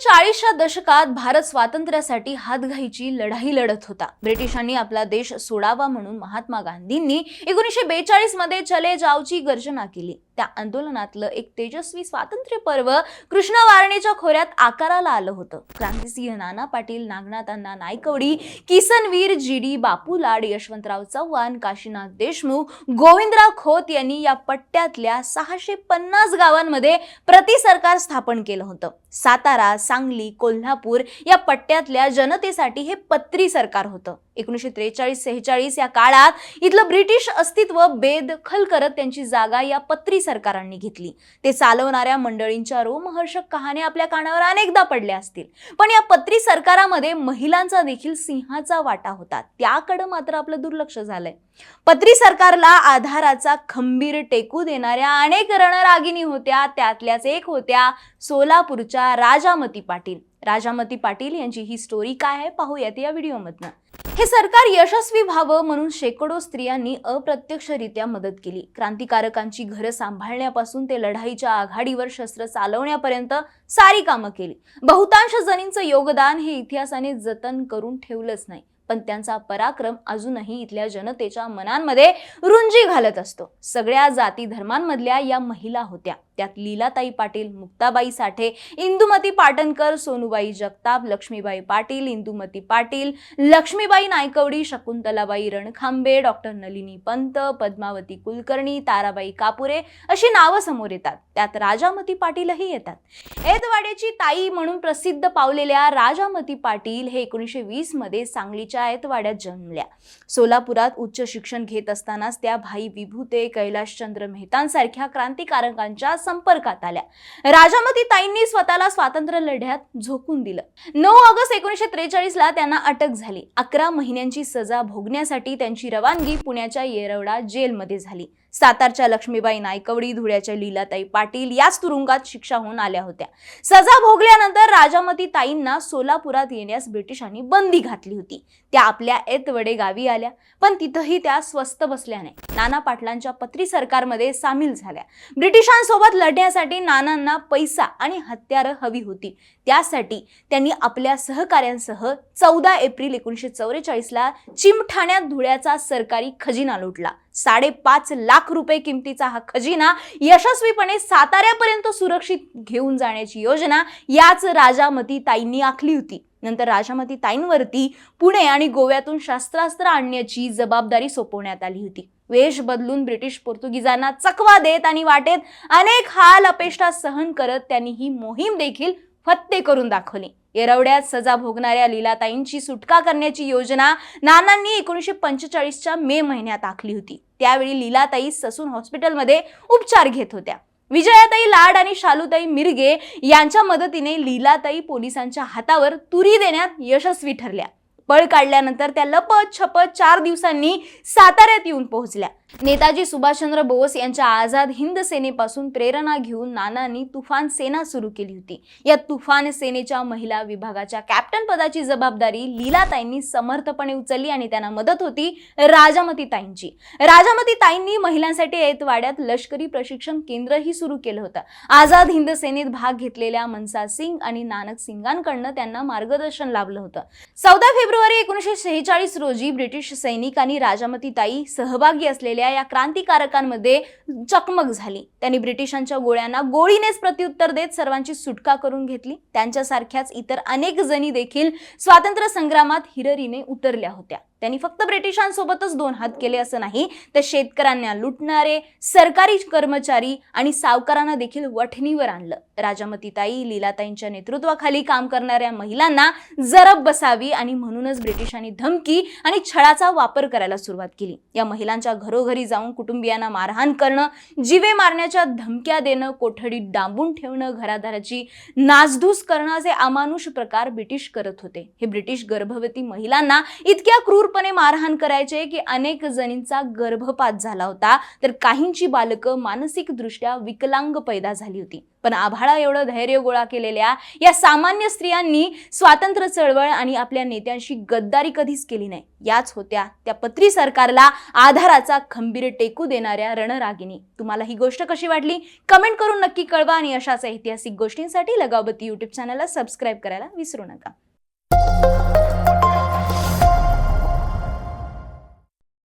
चाळीसच्या दशकात भारत स्वातंत्र्यासाठी हातघाईची लढाई लढत होता. ब्रिटिशांनी आपला देश सोडावा म्हणून महात्मा गांधींनी एकोणीसशे बेचाळीसमध्ये चले जावची गर्जना केली. त्या आंदोलनातलं एक तेजस्वी स्वातंत्र्य पर्व कृष्ण वारणेच्या खोऱ्यात आकाराला आलं होतं. क्रांतिसिंह नाना पाटील नागनाथांना नायकवडी किसनवीर जी डी बापू लाड यशवंतराव चव्हाण काशीनाथ देशमुख गोविंदराव खोत यांनी या पट्ट्यातल्या सहाशे पन्नास गावांमध्ये प्रति सरकार स्थापन केलं होतं. सातारा सांगली कोल्हापूर या पट्ट्यातल्या जनतेसाठी हे पत्री सरकार होतं. एकोणीसशे त्रेचाळीस सेहेचाळीस या काळात इथलं ब्रिटिश अस्तित्व बेदखल करत त्यांची जागा या पत्री सरकारांनी घेतली. ते चालवणाऱ्या मंडळींच्या रोमहर्षक कहाण्या आपल्या कानावर अनेकदा पडल्या असतील. पण या पत्री सरकारामध्ये महिलांचा देखील सिंहाचा वाटा होता. त्याकडं मात्र आपलं दुर्लक्ष झालंय. पत्री सरकारला आधाराचा खंबीर टेकू देणाऱ्या अनेक रणरागिणी होत्या. त्यातल्याच एक होत्या सोलापूरच्या राजामती पाटील. राजामती पाटील यांची ही स्टोरी काय आहे? पाहूयात या व्हिडिओमधनं हे सरकार यशस्वी व्हावं म्हणून शेकडो स्त्रियांनी अप्रत्यक्षरित्या मदत केली. क्रांतिकारकांची घरं सांभाळण्यापासून ते लढाईच्या आघाडीवर शस्त्र चालवण्यापर्यंत सारी कामं केली. बहुतांश जणींचं योगदान हे इतिहासाने जतन करून ठेवलंच नाही. पण त्यांचा पराक्रम अजूनही इथल्या जनतेच्या मनांमध्ये रुंजी घालत असतो. सगळ्या जाती धर्मांमधल्या या महिला होत्या. त्यात लीलाताई पाटील मुक्ताबाई साठे इंदुमती पाटणकर सोनूबाई जगताप लक्ष्मीबाई पाटील इंदुमती पाटील लक्ष्मीबाई नायकवडी शकुंतलाबाई रणखांबे डॉक्टर नलिनी पंत पद्मावती कुलकर्णी ताराबाई कापुरे अशी नावं समोर येतात. त्यात राजामती पाटीलही येतात. एदवाड्याची ताई म्हणून प्रसिद्ध पावलेल्या राजामती पाटील हे एकोणीसशे वीसमध्ये सांगलीच्या ऐतवाड्यात जन्मल्या सोलापुरात उच्च शिक्षण घेत असतानाच त्या भाई विभूते कैलाशचंद्र मेहतांसारख्या क्रांतिकारकांच्या संपर्कात आल्या. राजामती ताईंनी स्वतःला स्वातंत्र्य लढ्यात झोकून दिलं. नऊ ऑगस्ट एकोणीसशे त्रेचाळीस ला त्यांना अटक झाली. अकरा महिन्यांची सजा भोगण्यासाठी त्यांची रवानगी पुण्याच्या येरवडा जेलमध्ये झाली. सातारच्या लक्ष्मीबाई नायकवडी धुळ्याच्या लीलाताई पाटील याच तुरुंगात शिक्षा होऊन आल्या होत्या. सजा भोगल्यानंतर राजामती ताईंना सोलापुरात येण्यास ब्रिटिशांनी बंदी घातली होती. त्या आपल्या एतवडे गावी आल्या पण तिथंही त्या स्वस्त बसल्या नाही नाना पाटलांच्या पत्री सरकारमध्ये सामील झाल्या. ब्रिटिशांसोबत लढण्यासाठी नानांना पैसा आणि हत्यारं हवी होती. त्यासाठी त्यांनी आपल्या सहकाऱ्यांसह चौदा एप्रिल एकोणीसशे चौवेचाळीसला चिमठाण्यात धुळ्याचा सरकारी खजिना लुटला. साडेपाच लाख रुपये किमतीचा हा खजिना यशस्वीपणे साताऱ्यापर्यंत सुरक्षित घेऊन जाण्याची योजना याच राजामती ताईंनी आखली होती. नंतर राजामती ताईंवरती पुणे आणि गोव्यातून शस्त्रास्त्र आणण्याची जबाबदारी सोपवण्यात आली होती. वेश बदलून ब्रिटिश पोर्तुगीजांना चकवा देत आणि वाटेत अनेक हाल अपेष्टा सहन करत त्यांनी ही मोहीम देखील फत्ते करून दाखवली. येरवड्यात सजा भोगणाऱ्या लीलाताईंची सुटका करण्याची योजना नानांनी एकोणीसशे पंचेचाळीसच्या मे महिन्यात आखली होती. त्यावेळी लीलाताई ससून हॉस्पिटलमध्ये उपचार घेत होत्या. विजयाताई लाड आणि शालूताई मिरगे यांच्या मदतीने लीलाताई पोलिसांच्या हातावर तुरी देण्यात यशस्वी ठरल्या. पळ काढल्यानंतर त्या लपत छपत चार दिवसांनी साताऱ्यात येऊन पोहोचल्या. नेताजी सुभाषचंद्र बोस यांच्या आझाद हिंद सेनेपासून प्रेरणा घेऊन नानांनी तुफान सेना सुरू केली होती. या तुफान सेनेच्या महिला विभागाच्या कॅप्टन पदाची जबाबदारी लीलाताईंनी समर्थपणे उचलली आणि त्यांना मदत होती राजामती ताईंची राजामती ताईंनी महिलांसाठी ऐतवाड्यात लष्करी प्रशिक्षण केंद्रही सुरू केलं होतं. आझाद हिंद सेनेत भाग घेतलेल्या मनसा सिंग आणि नानक सिंगांकडनं त्यांना मार्गदर्शन लाभलं होतं. चौदा फेब्रुवारी एकोणीसशे सेहेचाळीस रोजी ब्रिटिश सैनिक आणि सहभागी असलेल्या या क्रांतिकारकांमध्ये चकमक झाली. त्यांनी ब्रिटिशांच्या गोळ्यांना गोळीनेच प्रत्युत्तर देत सर्वांची सुटका करून घेतली. त्यांच्यासारख्याच इतर अनेक जणी देखील स्वातंत्र्य संग्रामात हिररीने उतरल्या होत्या. त्यांनी फक्त ब्रिटिशांसोबतच दोन हात केले असं नाही तर शेतकऱ्यांना लुटणारे सरकारी कर्मचारी आणि सावकारांना देखील वठणीवर आणलं. राजामतीताई लीलाताईंच्या नेतृत्वाखाली काम करणाऱ्या महिलांना जरब बसावी आणि म्हणूनच ब्रिटिशांनी धमकी आणि छळाचा वापर करायला सुरुवात केली. या महिलांच्या घरोघरी जाऊन कुटुंबियांना मारहाण करणं जीवे मारण्याच्या धमक्या देणं कोठडीत डांबून ठेवणं घरादाराची नासधूस करणं असे अमानुष प्रकार ब्रिटिश करत होते. हे ब्रिटिश गर्भवती महिलांना इतक्या क्रूर क्रूरपणे मारहाण करायचे की अनेक जणींचा गर्भपात झाला होता. तर काहींची बालकं मानसिकदृष्ट्या विकलांग पैदा झाली होती. पण आभाळा एवढं धैर्य गोळा केलेल्या या सामान्य स्त्रियांनी स्वातंत्र्य चळवळ आणि आपल्या नेत्यांशी गद्दारी कधीच केली नाही. याच होत्या त्या पत्री सरकारला आधाराचा खंबीर टेकू देणाऱ्या रणरागिनी तुम्हाला ही गोष्ट कशी वाटली? कमेंट करून नक्की कळवा आणि अशाच ऐतिहासिक गोष्टींसाठी लगावती युट्यूब चॅनलला सबस्क्राईब करायला विसरू नका.